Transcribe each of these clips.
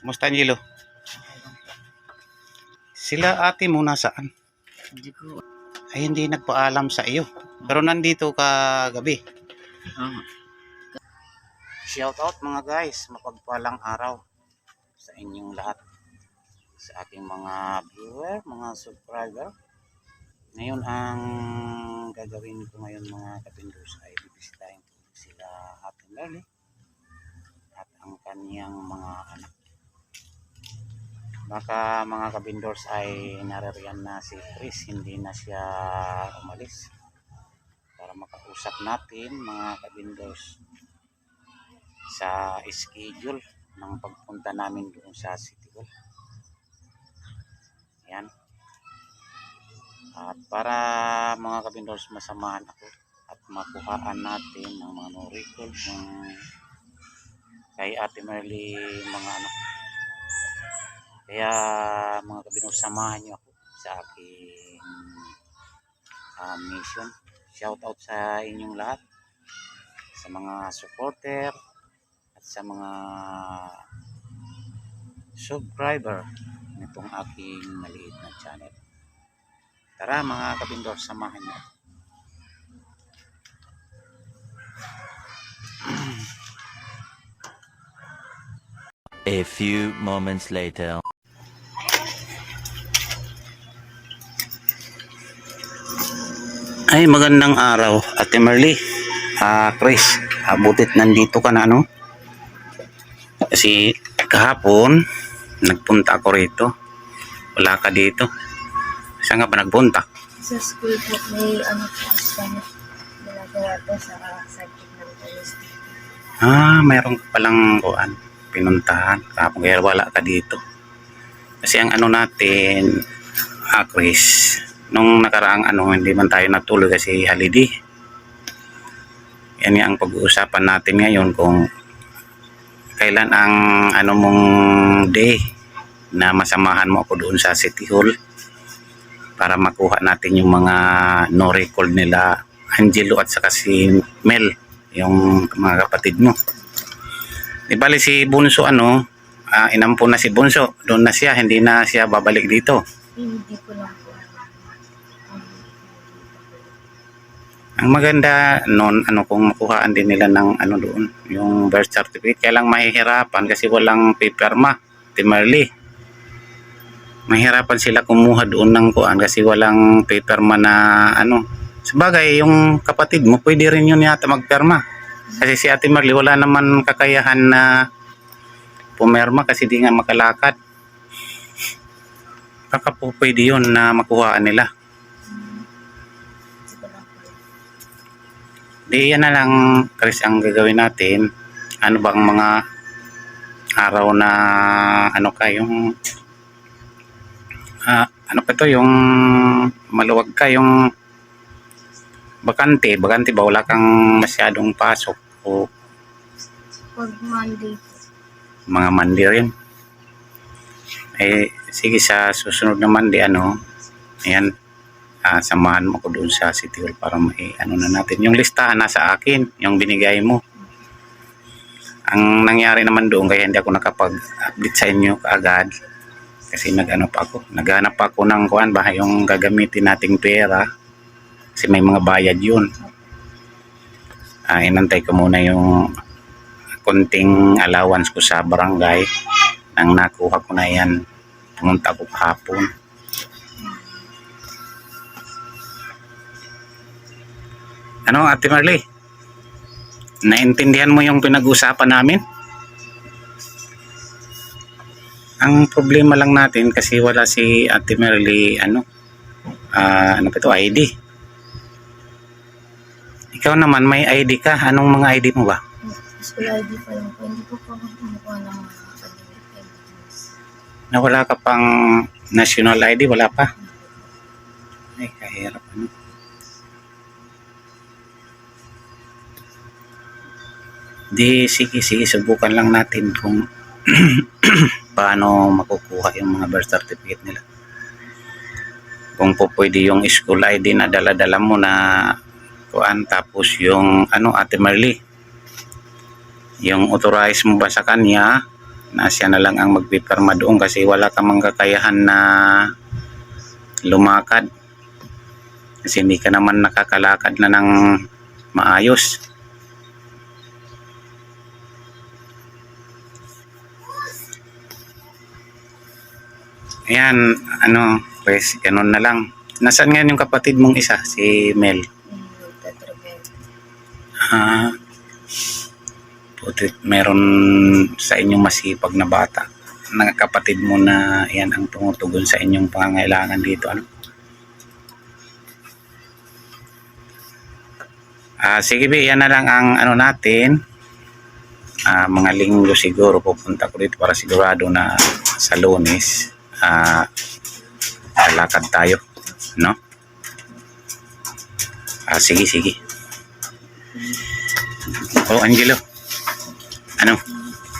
Kumusta Angelo? Sila ate mo nasaan? Hindi ko. Ay hindi nagpaalam sa iyo. Pero nandito ka gabi. Ah, Shout out mga guys, mapagpalang araw sa inyong lahat. Sa aking mga viewer, mga subscriber. Ngayon ang gagawin ko ngayon mga kapindus ay bibisitahin ko sila Ate Merly at ang kanyang mga anak. Baka mga kabindors ay naririyan na si Chris, hindi na siya umalis para makausap natin mga kabindors sa schedule ng pagpunta namin doon sa City Hall. Ayan. At para mga kabindors masamahan ako at makuhaan natin ang mga no record ng kay Ate Merly mga anak. Kaya mga kabindors samahan niyo ako sa aking ah, mission. Shout out sa inyong lahat sa mga supporter at sa mga subscriber nitong aking maliit na channel. Tara mga kabindor, samahan ako. A few moments later. Ay, magandang araw, Ate Merly. Ah, Chris, abutit nandito ka na, ano? Kasi kahapon, nagpunta ako rito. Wala ka dito. Saan nga ba nagpunta? Sa school po, may ano po ginagawa po sa subject ng chemistry. Ah, mayroon ka palang kuan, pinuntahan. Kahapon kaya wala ka dito. Kasi ang ano natin, ah, Chris, nung nakaraang ano, hindi man tayo natulog kasi holiday. Yan nga ang pag-uusapan natin ngayon kung kailan ang ano mong day na masamahan mo ako doon sa City Hall para makuha natin yung mga no record nila Angelo at saka si Mel yung mga kapatid mo. Di bali si Bunso ano, ah, inampo na si Bunso, doon na siya, hindi na siya babalik dito. Hindi ko lang Ang maganda noon, ano kung makuhaan din nila ng ano doon, yung birth certificate, kaya lang mahihirapan kasi walang paperma, Timarli. Mahirapan sila kumuha doon ng kuan kasi walang paperma na ano. Sabagay, yung kapatid mo, pwede rin yun yata magperma. Kasi si Ate Marley, wala naman kakayahan na pumerma kasi di nga makalakad. Baka po pwede yun na makuhaan nila. Di yan na lang, Chris, ang gagawin natin. Ano bang mga araw na ano ka, yung ah, ano pa to, yung maluwag ka, yung bakante, bakante ba, wala kang masyadong pasok o Pag Monday mga mandi rin. Eh, sige sa susunod na mandi, ano, ayan, ah, samahan mo ko doon sa City Hall para may ano na natin. Yung listahan nasa akin, yung binigay mo. Ang nangyari naman doon, kaya hindi ako nakapag-update sa inyo kaagad. Kasi nag-ano pa ako, naghanap pa ako ng kuan ba, yung gagamitin nating pera. Kasi may mga bayad yun. Ah, inantay ko muna yung konting allowance ko sa barangay nang nakuha ko na yan pumunta ko kahapon ano ate Marley naintindihan mo yung pinag-usapan namin ang problema lang natin kasi wala si ate Marley ano ah, ano pa ito ID ikaw naman may ID ka anong mga ID mo ba school ID pa lang po. Hindi po po kumukuha ng mga na wala ka pang national ID, wala pa. Ay, kahirap ano. Di, sige, sige, subukan lang natin kung paano makukuha yung mga birth certificate nila. Kung po pwede yung school ID na dala-dala mo na kuan tapos yung ano Ate Marley yung authorize mo ba sa kanya na siya na lang ang magpipirma doon kasi wala ka mang kakayahan na lumakad kasi hindi ka naman nakakalakad na ng maayos Ayan, ano, pues, ganun na lang. Nasaan nga yung kapatid mong isa, si Mel? Ah, puti, meron sa inyong masipag na bata na kapatid mo na yan ang tumutugon sa inyong pangangailangan dito. Ano? Ah, sige be, yan na lang ang ano natin. Ah, mga linggo siguro pupunta ko dito para sigurado na sa lunes ah lalakad tayo, no? Ah, sige, sige. Oh, Angelo. Ano?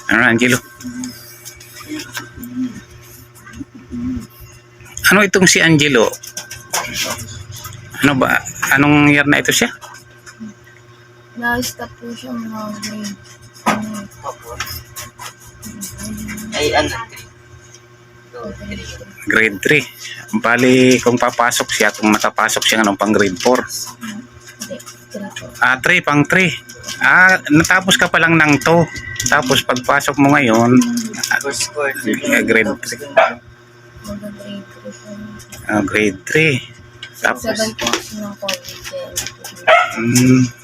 Ano na, Angelo? Ano itong si Angelo? Ano ba? Anong year na ito siya? Na-stop po siya mga grade. Ay, ano? Grade 3. Bali, kung papasok siya, kung makapasok siya ng pang grade 4. Hindi, tira po. Ah, 3, pang 3. Ah, natapos ka pa lang ng 2. Tapos pagpasok mo ngayon, ah, grade 3. Mag-grade 3 siya. Ah, grade 3. Tapos, mm,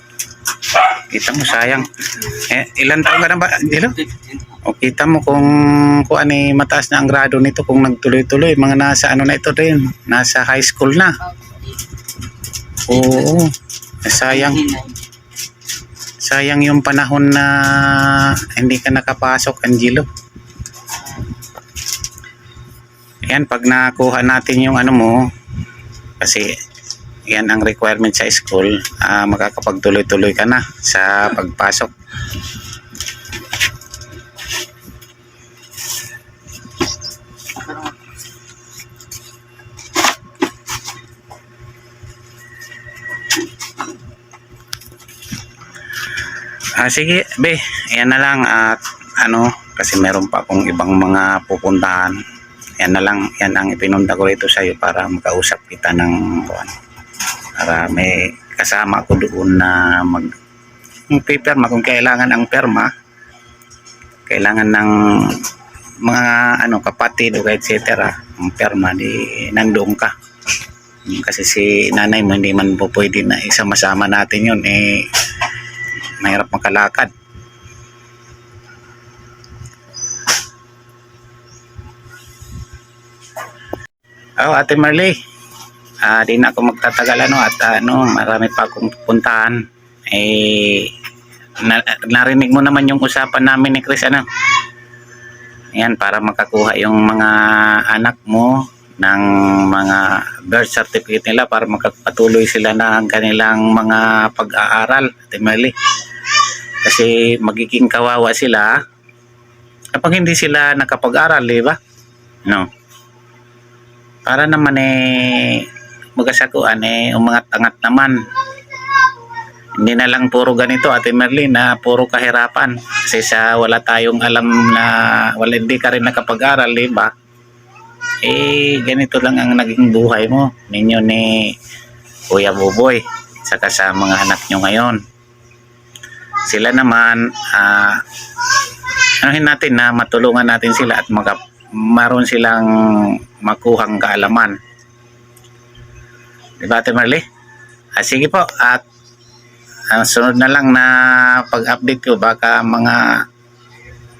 kita mo sayang. Eh, ilan taon ka na ba, Angelo? O kita mo kung kung ano mataas na ang grado nito kung nagtuloy-tuloy. Mga nasa ano na ito din nasa high school na. Oo. Eh, sayang. Sayang yung panahon na hindi ka nakapasok Angelo. Yan pag nakuha natin yung ano mo kasi yan ang requirement sa school ah, makakapagtuloy-tuloy ka na sa pagpasok Ah, sige, be, yan na lang at ano, kasi meron pa akong ibang mga pupuntahan. Yan na lang, yan ang ipinunda ko rito sa iyo para makausap kita ng kuwan. Para may kasama ko doon na mag paperma kung kailangan ang perma kailangan ng mga ano kapatid o etc. ang perma di nandoon ka kasi si nanay mo hindi man po pwede na isama-sama natin yun eh mahirap makalakad. Oh, Ate Marley. Ah, di na ako magtatagal ano at ano, marami pa akong pupuntahan. Eh na, narinig mo naman yung usapan namin ni Chris ano. Ayan, para makakuha yung mga anak mo ng mga birth certificate nila para makapatuloy sila ng kanilang mga pag-aaral, Marley. Kasi magiging kawawa sila kapag hindi sila nakapag-aral, di ba? No. Para naman eh magasakuan eh umangat-angat naman. Hindi na lang puro ganito Ate Merlin na puro kahirapan. Kasi sa wala tayong alam na wala hindi ka rin nakapag-aral, di ba? Eh ganito lang ang naging buhay mo. Ninyo ni Kuya Buboy saka sa mga anak nyo ngayon sila naman ah anuhin natin na matulungan natin sila at maka, maroon silang makuhang kaalaman. Di ba, Ate Marley? Ah, sige po, at ang sunod na lang na pag-update ko, baka mga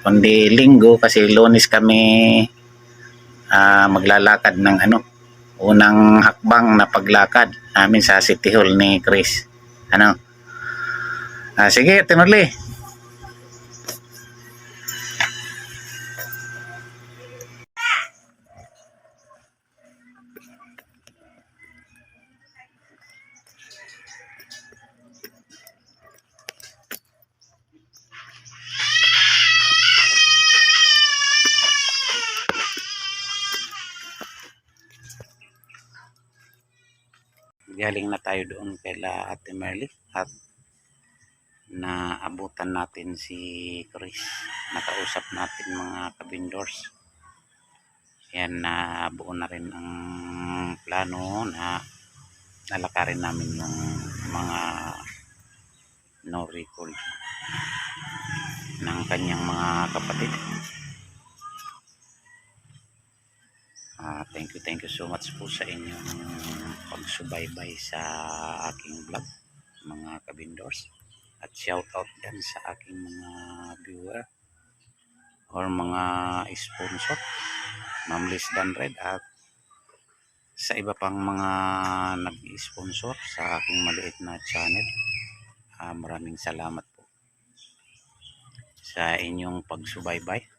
kundi linggo kasi lunes kami ah, maglalakad ng ano, unang hakbang na paglakad namin sa City Hall ni Chris. Ano? Ah, sige, Ate Marley. Galing na tayo doon kay la Ate Merly at na abutan natin si Chris. Nakausap natin mga kabindors. Yan na buo na rin ang plano na lalakarin namin yung mga no recall ng kanyang mga kapatid. Ah, thank you, thank you so much po sa inyong pagsubaybay sa aking vlog, mga kabindors. At shout out din sa aking mga viewer or mga sponsor, Ma'am Liz Danred at sa iba pang mga nag-sponsor sa aking maliit na channel. Ah, maraming salamat po sa inyong pagsubaybay